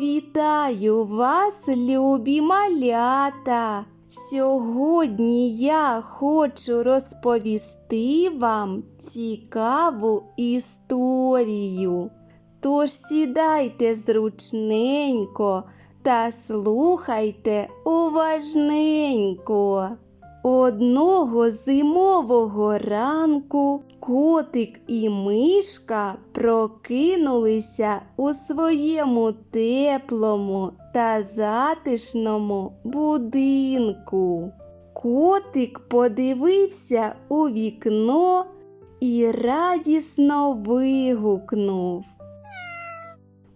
Вітаю вас, любі малята! Сьогодні я хочу розповісти вам цікаву історію. Тож сідайте зручненько та слухайте уважненько. Одного зимового ранку котик і мишка прокинулися у своєму теплому та затишному будинку. Котик подивився у вікно і радісно вигукнув.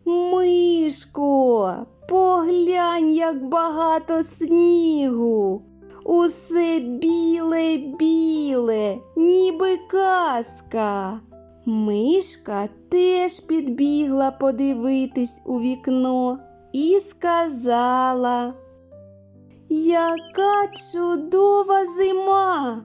Мишко, поглянь, як багато снігу. Усе біле біле, ніби казка. Мишка теж підбігла подивитись у вікно і сказала, Яка чудова зима!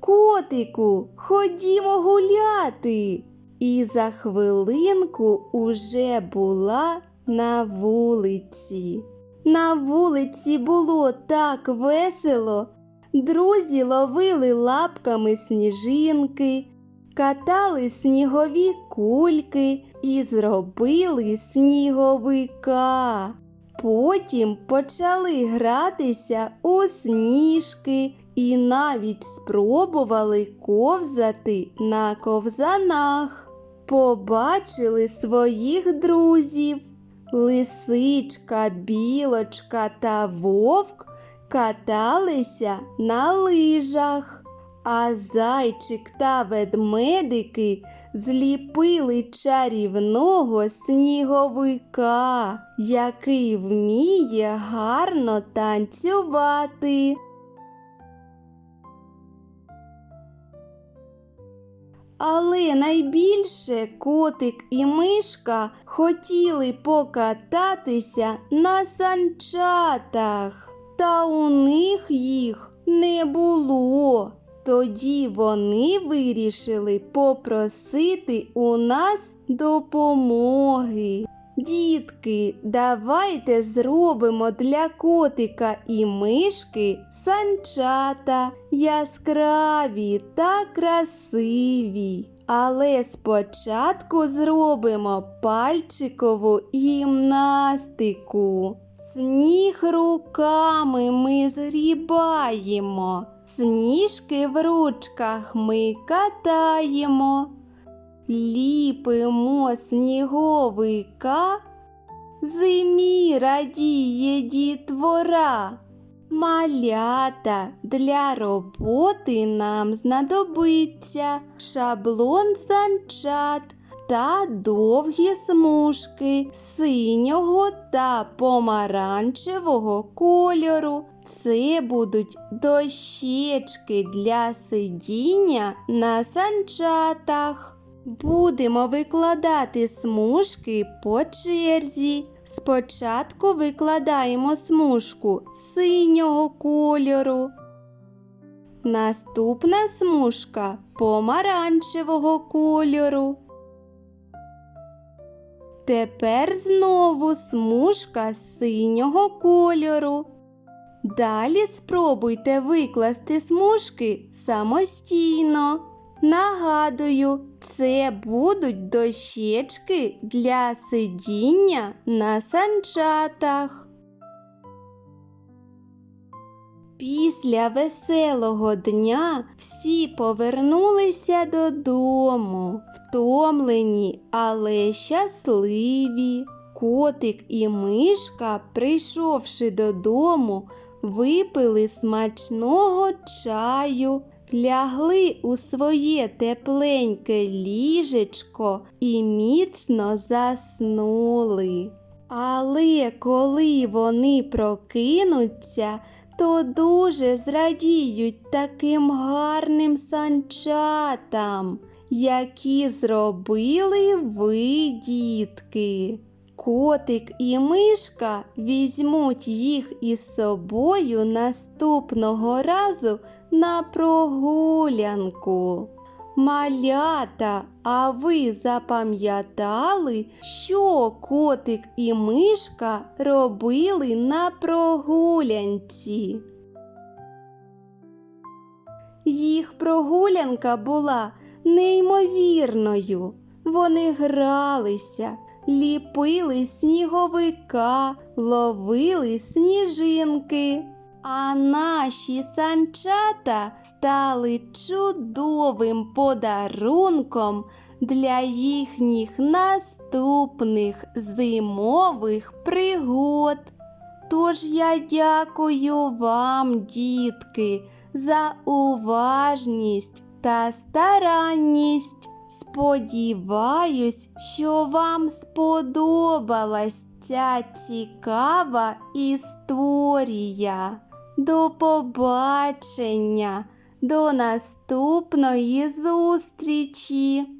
Котику, ходімо гуляти. І за хвилинку уже була на вулиці. На вулиці було так весело. Друзі ловили лапками сніжинки, катали снігові кульки і зробили сніговика. Потім почали гратися у сніжки і навіть спробували ковзати на ковзанах. Побачили своїх друзів. Лисичка, білочка та вовк каталися на лижах, а зайчик та ведмедики зліпили чарівного сніговика, який вміє гарно танцювати. Але найбільше котик і мишка хотіли покататися на санчатах, та у них їх не було. Тоді вони вирішили попросити у нас допомоги. Дітки, давайте зробимо для котика і мишки санчата яскраві та красиві. Але спочатку зробимо пальчикову гімнастику. Сніг руками ми згрібаємо, сніжки в ручках ми катаємо. Ліпимо сніговика, зимі радіє дітвора. Малята для роботи нам знадобиться шаблон санчат та довгі смужки синього та помаранчевого кольору. Це будуть дощечки для сидіння на санчатах. Будемо викладати смужки по черзі. Спочатку викладаємо смужку синього кольору. Наступна смужка помаранчевого кольору. Тепер знову смужка синього кольору. Далі спробуйте викласти смужки самостійно. Нагадую, це будуть дощечки для сидіння на санчатах. Після веселого дня всі повернулися додому, втомлені, але щасливі. Котик і мишка, прийшовши додому, випили смачного чаю, лягли у своє тепленьке ліжечко і міцно заснули. Але коли вони прокинуться, то дуже зрадіють таким гарним санчатам, які зробили ви, дітки. Котик і мишка візьмуть їх із собою наступного разу на прогулянку. Малята, а ви запам'ятали, що котик і мишка робили на прогулянці? Їх прогулянка була неймовірною. Вони гралися, ліпили сніговика, ловили сніжинки. А наші санчата стали чудовим подарунком для їхніх наступних зимових пригод. Тож я дякую вам, дітки, за уважність та старанність. Сподіваюсь, що вам сподобалась ця цікава історія. До побачення, до наступної зустрічі!